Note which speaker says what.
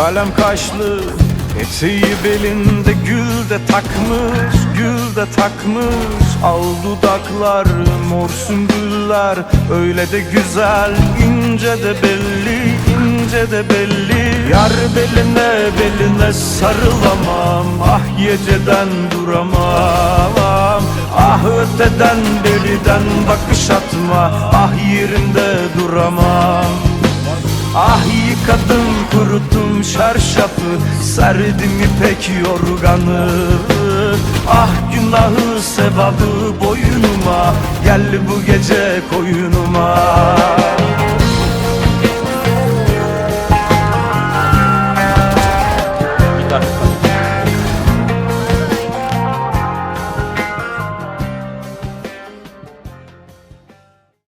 Speaker 1: Kalem kaşlı. Eteği belinde gül de takmış Gül de takmış. Al dudaklar mor sümbüller. Öyle de güzel ince de belli ince de belli. Yar beline beline sarılamam. Ah geceden duramam. Ah öteden beriden bakış atma. Ah yerinde duramam. Ah yıkadım kuruttum şarşafı Serdim ipek yorganı. Ah günahı sevabı boynuma Gel bu gece koyunuma